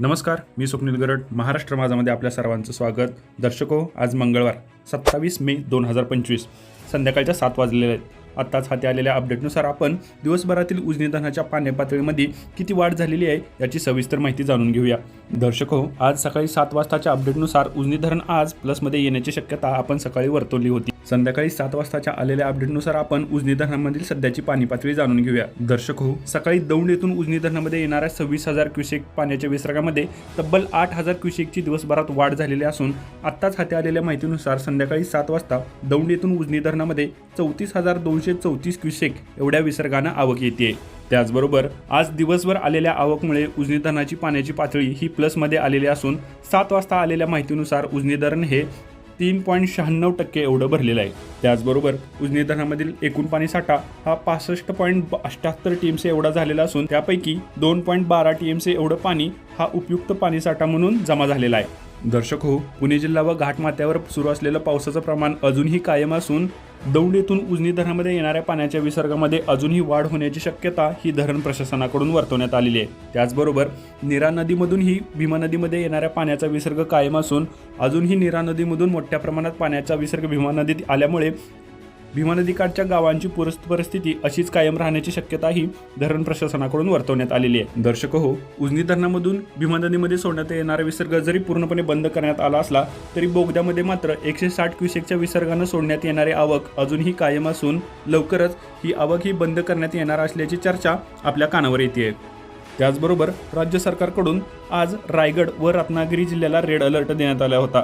नमस्कार मी स्वप्नील गरड महाराष्ट्र माझामध्ये आपल्या सर्वांचं स्वागत. दर्शको आज मंगळवार सत्तावीस मे दोन हजार पंचवीस. संध्याकाळच्या सात वाजलेले आहेत. आत्ताच हाती आलेल्या अपडेटनुसार आपण दिवसभरातील उजनी धरणाच्या पातळीमध्ये किती वाढ झालेली आहे याची सविस्तर माहिती जाणून घेऊया. दर्शक हो आज सकाळी सात वाजताच्या अपडेटनुसार उजनी धरण आज प्लसमध्ये येण्याची शक्यता आपण सकाळी वर्तवली होती. संध्याकाळी सात वाजताच्या आलेल्या अपडेटनुसार आपण उजनी धरणामधील सध्याची पाणी पातळी जाणून घेऊया. दर्शक हो सकाळी दौंड येथून उजनी धरणामध्ये येणाऱ्या सव्वीस हजार क्युसेक पाण्याच्या विसर्गामध्ये तब्बल आठ हजार क्युसेकची दिवसभरात वाढ झालेली असून आत्ताच हाती आलेल्या माहितीनुसार संध्याकाळी सात वाजता दौंड येथून उजनी धरणामध्ये चौतीस हजार दोनशे चौतीस क्युसेक एवढ्या विसर्गानं आवक येते त्याचबरोबर आज दिवसभर आलेल्या आवकमुळे उजनी धरणाची पाण्याची पातळी ही प्लसमध्ये आलेली असून सात वाजता आलेल्या माहितीनुसार उजनी धरण हे तीन पॉईंट शहाण्णव टक्के एवढं भरलेलं आहे. त्याचबरोबर उजनी धरणामधील एकूण पाणी साठा हा पासष्ट पॉईंट अठ्ठ्याहत्तर टीएमसी एवढा झालेला असून त्यापैकी दोन पॉईंट बारा टीएमसी एवढं पाणी हा उपयुक्त पाणीसाठा म्हणून जमा झालेला आहे. दर्शक हो पुणे जिल्हा व घाटमाथ्यावर सुरू असलेलं पावसाचं प्रमाण अजूनही कायम असून दौंड येथून उजनी धरणामध्ये येणाऱ्या पाण्याच्या विसर्गामध्ये अजूनही वाढ होण्याची शक्यता ही धरण प्रशासनाकडून वर्तवण्यात आलेली आहे. त्याचबरोबर निरा नदीमधूनही भीमा नदीमध्ये येणाऱ्या पाण्याचा विसर्ग कायम असून अजूनही निरा नदीमधून मोठ्या प्रमाणात पाण्याचा विसर्ग भीमा नदीत आल्यामुळे भीमा नदीकाठच्या गावांची पुरस परिस्थिती अशीच कायम राहण्याची शक्यताही धरण प्रशासनाकडून वर्तवण्यात आलेली आहे. दर्शक हो उजनी धरणामधून भीमा नदीमध्ये सोडण्यात येणारा विसर्ग जरी पूर्णपणे बंद करण्यात आला असला तरी बोगद्यामध्ये मात्र एकशे साठ क्युसेकच्या विसर्गानं सोडण्यात येणारी आवक अजूनही कायम असून लवकरच ही आवक ही बंद करण्यात येणार असल्याची चर्चा आपल्या कानावर येते त्याचबरोबर राज्य सरकारकडून आज रायगड व रत्नागिरी जिल्ह्याला रेड अलर्ट देण्यात आला होता.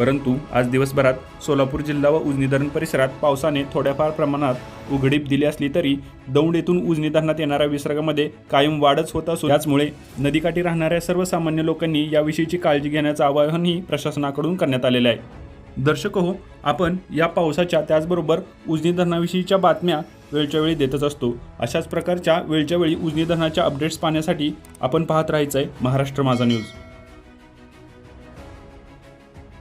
परंतु आज दिवसभरात सोलापूर जिल्हा व उजनी धरण परिसरात पावसाने थोड्याफार प्रमाणात उघडीप दिली असली तरी दौंड येथून उजनी धरणात येणाऱ्या विसर्गामध्ये कायम वाढच होत असून त्याचमुळे नदीकाठी राहणाऱ्या सर्वसामान्य लोकांनी याविषयीची काळजी घेण्याचं आवाहनही प्रशासनाकडून करण्यात आलेलं आहे. दर्शक हो आपण या पावसाच्या त्याचबरोबर उजनी धरणाविषयीच्या बातम्या वेळच्या वेळी देतच असतो. अशाच प्रकारच्या वेळच्या वेळी उजनी धरणाच्या अपडेट्स पाहण्यासाठी आपण पाहत राहायचं आहे महाराष्ट्र माझा न्यूज.